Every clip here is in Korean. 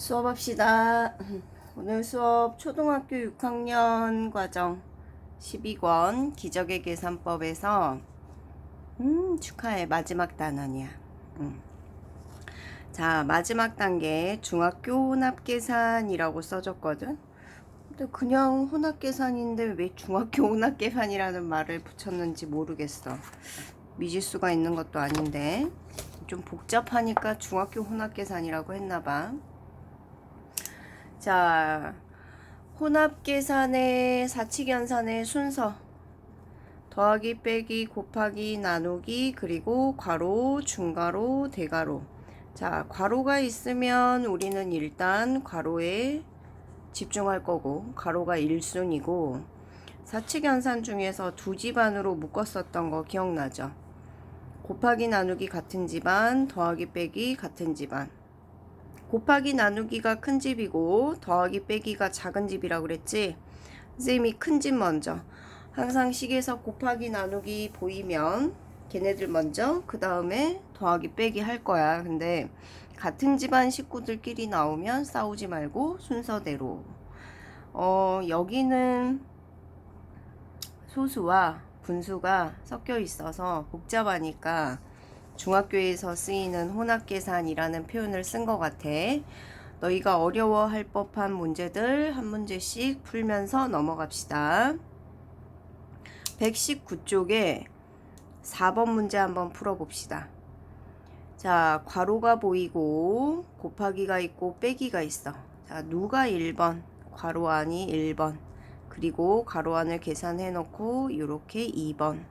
수업합시다. 오늘 수업 초등학교 6학년 과정 12권 기적의 계산법에서 음 축하해 마지막 단원이야. 음. 자 마지막 단계 중학교 혼합 계산이라고 써졌거든. 근데 그냥 혼합 계산인데 왜 중학교 혼합 계산이라는 말을 붙였는지 모르겠어. 미지수가 있는 것도 아닌데 좀 복잡하니까 중학교 혼합 계산이라고 했나봐. 자, 혼합 계산의 사칙연산의 순서. 더하기, 빼기, 곱하기, 나누기, 그리고 괄호, 중괄호, 대괄호. 자, 괄호가 있으면 우리는 일단 괄호에 집중할 거고, 괄호가 1순위고, 사칙연산 중에서 두 집안으로 묶었었던 거 기억나죠? 곱하기, 나누기 같은 집안, 더하기, 빼기 같은 집안. 곱하기 나누기가 큰 집이고 더하기 빼기가 작은 집이라고 그랬지? 선생님이 큰 집 먼저. 항상 식에서 곱하기 나누기 보이면 걔네들 먼저 그 다음에 더하기 빼기 할 거야. 근데 같은 집안 식구들끼리 나오면 싸우지 말고 순서대로. 어 여기는 소수와 분수가 섞여 있어서 복잡하니까 중학교에서 쓰이는 혼합계산이라는 표현을 쓴 것 같아. 너희가 어려워할 법한 문제들 한 문제씩 풀면서 넘어갑시다. 119쪽에 4번 문제 한번 풀어봅시다. 자, 괄호가 보이고 곱하기가 있고 빼기가 있어. 자, 누가 1번, 괄호 안이 1번, 그리고 괄호 안을 계산해 놓고 이렇게 2번.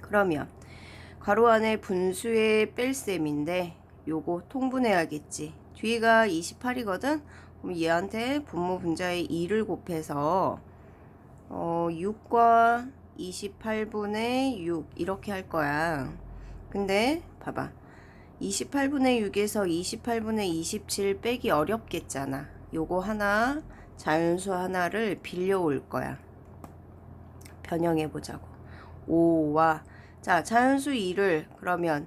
그러면 괄호 안에 분수의 뺄셈인데 요거 통분해야겠지. 뒤가 28이거든. 그럼 얘한테 분모 분자의 2를 곱해서 어 6과 28분의 6 이렇게 할 거야. 근데 봐봐. 28분의 6에서 28분의 27 빼기 어렵겠잖아. 요거 하나 자연수 하나를 빌려올 거야. 변형해 보자고. 5와 자, 자연수 2를 그러면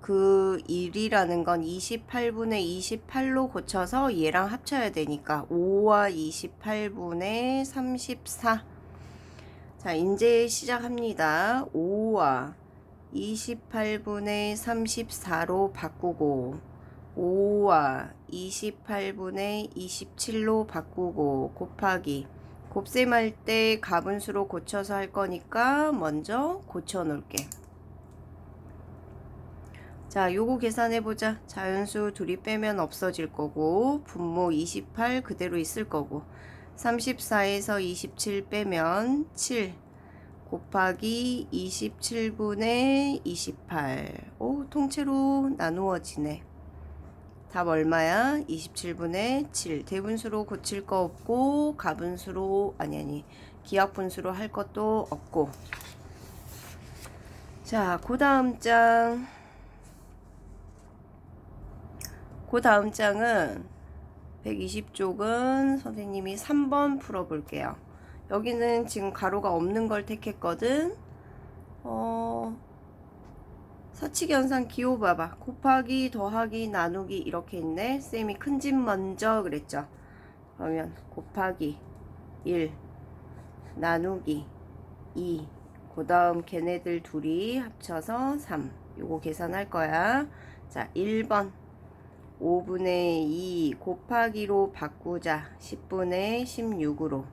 그 1이라는 건 28분의 28로 고쳐서 얘랑 합쳐야 되니까 5와 28분의 34. 자, 이제 시작합니다. 5와 28분의 34로 바꾸고 5와 28분의 27로 바꾸고 곱하기 곱셈할 때 가분수로 고쳐서 할 거니까 먼저 고쳐 놓을게. 자, 요거 계산해 보자. 자연수 둘이 빼면 없어질 거고 분모 28 그대로 있을 거고 34에서 27 빼면 7 곱하기 27분의 28. 오, 통째로 나누어지네. 답 얼마야? 27분의 7. 대분수로 고칠 거 없고 가분수로 아니 아니 기하분수로 할 것도 없고. 자, 그 다음 장. 그 다음 장은 120쪽은 선생님이 3번 풀어볼게요. 여기는 지금 가로가 없는 걸 택했거든. 어, 사칙연산 기호 봐봐. 곱하기, 더하기, 나누기 이렇게 있네. 쌤이 큰 집 먼저 그랬죠. 그러면 곱하기 1, 나누기 2, 그 다음 걔네들 둘이 합쳐서 3. 요거 계산할 거야. 자, 1번. 5분의 2 곱하기로 바꾸자. 10분의 16으로.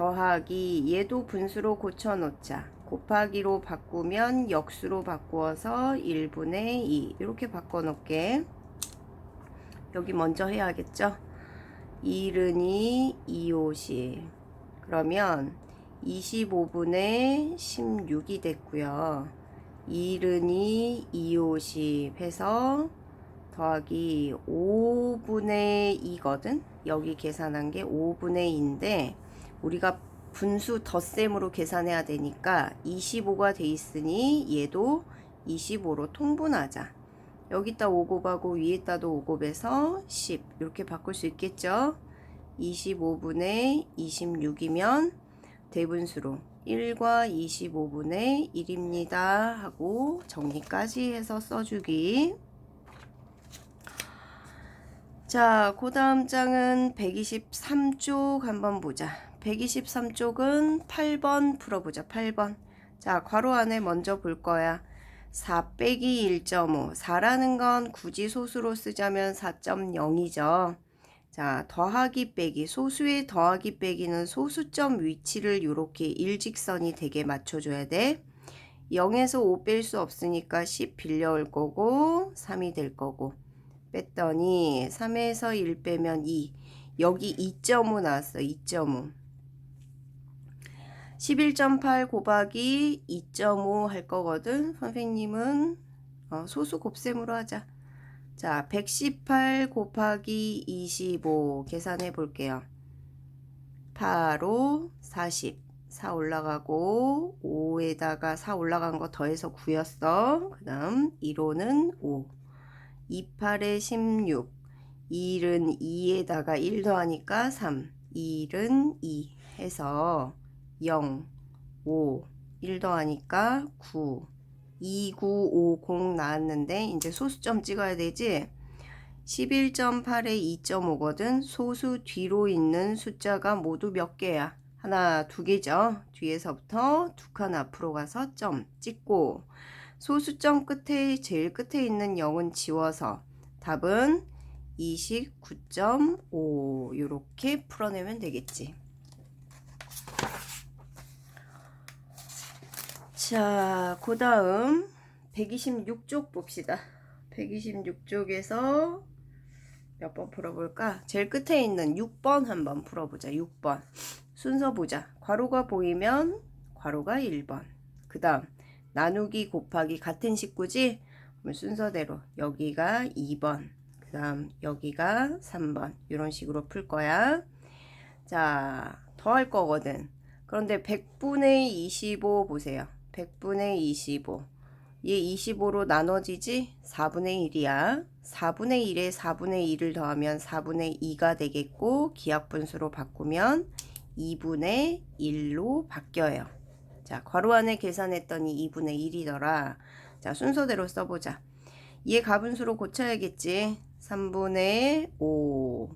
더하기 얘도 분수로 고쳐 놓자. 곱하기로 바꾸면 역수로 바꾸어서 1분의 2 이렇게 바꿔 놓게. 여기 먼저 해야겠죠? 1은이 250 그러면 25분의 16이 됐고요. 1은이 250 해서 더하기 5분의 2거든? 여기 계산한 게 5분의 2인데 우리가 분수 덧셈으로 계산해야 되니까 25가 돼 있으니 얘도 25로 통분하자. 여기다 5 곱하고 위에다도 5 곱해서 10 이렇게 바꿀 수 있겠죠? 25분의 26이면 대분수로 1과 25분의 1입니다 하고 정리까지 해서 써주기 자, 그 다음 장은 123쪽 한번 보자. 123쪽은 8번 풀어보자. 8번. 자, 괄호 안에 먼저 볼 거야. 4 빼기 1.5. 4라는 건 굳이 소수로 쓰자면 4.0이죠. 자, 더하기 빼기. 소수의 더하기 빼기는 소수점 위치를 이렇게 일직선이 되게 맞춰줘야 돼. 0에서 5 뺄 수 없으니까 10 빌려올 거고 3이 될 거고 뺐더니 3에서 1 빼면 2 여기 2.5 나왔어 2.5 11.8 곱하기 2.5 할 거거든. 선생님은 어, 소수 곱셈으로 하자. 자 118 곱하기 25 계산해 볼게요. 8로 40 4 올라가고 5에다가 4 올라간 거 더해서 9였어. 그 다음 1호는 5 28에 16 1은 2에다가 1 더하니까 3 1은 2 해서 0 5 1 더하니까 9 2950 나왔는데 이제 소수점 찍어야 되지? 11.8에 2.5거든. 소수 뒤로 있는 숫자가 모두 몇 개야? 하나, 두 개죠. 뒤에서부터 두 칸 앞으로 가서 점 찍고 소수점 끝에 제일 끝에 있는 0은 지워서 답은 29.5 이렇게 풀어내면 되겠지. 자, 그 다음 126쪽 봅시다. 126쪽에서 몇 번 풀어볼까? 제일 끝에 있는 6번 한번 풀어보자. 6번. 순서 보자. 괄호가 보이면 괄호가 1번. 그 다음 나누기 곱하기 같은 식구지? 그럼 순서대로 여기가 2번. 그 다음 여기가 3번. 이런 식으로 풀 거야. 자, 더할 거거든. 그런데 100분의 25 보세요. 100분의 25. 얘 25로 나눠지지? 4분의 1이야. 4분의 1에 4분의 1을 더하면 4분의 2가 되겠고 기하분수로 바꾸면 2분의 1로 바뀌어요. 자, 괄호 안에 계산했더니 2분의 1이더라. 자, 순서대로 써보자. 얘 가분수로 고쳐야겠지. 3분의 5.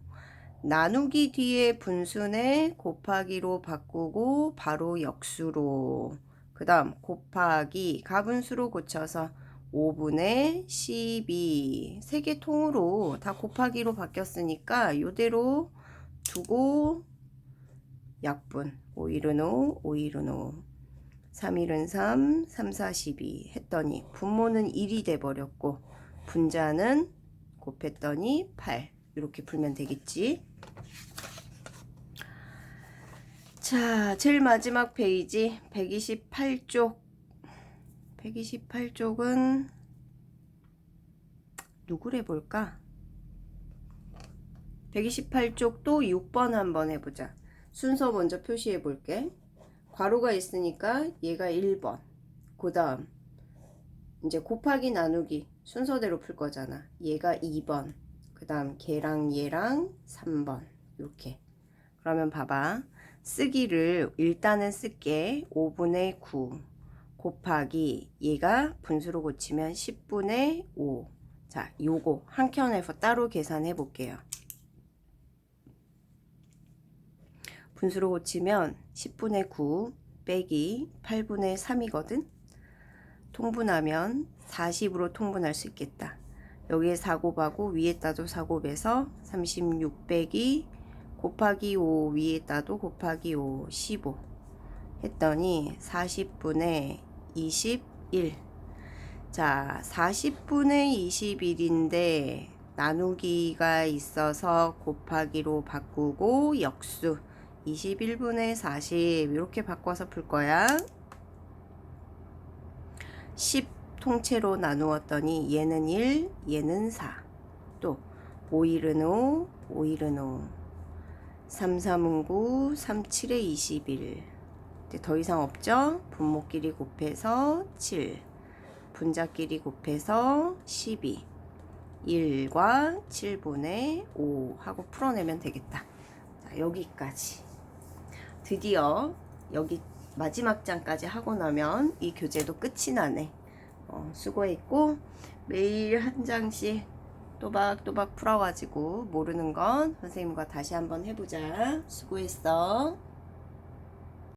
나누기 뒤에 분수네 곱하기로 바꾸고 바로 역수로. 그 다음 곱하기 가분수로 고쳐서 5분의 12. 세 개 통으로 다 곱하기로 바뀌었으니까 요대로 두고 약분 5일은 5, 5일은 5 3일은 3, 3, 4, 12 했더니 분모는 1이 돼버렸고 분자는 곱했더니 8 이렇게 풀면 되겠지? 자 제일 마지막 페이지 128쪽. 128쪽은 누구를 해볼까? 128쪽도 6번 한번 해보자. 순서 먼저 표시해 볼게. 괄호가 있으니까 얘가 1번. 그 다음, 이제 곱하기 나누기 순서대로 풀 거잖아. 얘가 2번. 그 다음, 걔랑 얘랑 3번. 이렇게. 그러면 봐봐. 쓰기를 일단은 쓸게. 5분의 9 곱하기 얘가 분수로 고치면 10분의 5. 자, 요거 한 켠에서 따로 계산해 볼게요. 분수로 고치면 10분의 9 빼기 8분의 3이거든. 통분하면 40으로 통분할 수 있겠다. 여기에 4 곱하고 위에다도 4 곱해서 36 빼기 곱하기 5 위에다도 곱하기 5 15 했더니 40분의 21 자, 40분의 21인데 나누기가 있어서 곱하기로 바꾸고 역수 21분의 40 이렇게 바꿔서 풀 거야. 10 통째로 나누었더니 얘는 1, 얘는 4. 또 5일은 5, 5일은 5. 3, 3은 9, 3, 7에 21. 이제 더 이상 없죠? 분모끼리 곱해서 7. 분자끼리 곱해서 12. 1과 7분의 5 하고 풀어내면 되겠다. 자, 여기까지. 드디어 여기 마지막 장까지 하고 나면 이 교재도 끝이 나네. 어, 수고했고 매일 한 장씩 또 또박또박 풀어가지고 모르는 건 선생님과 다시 한번 해보자. 수고했어.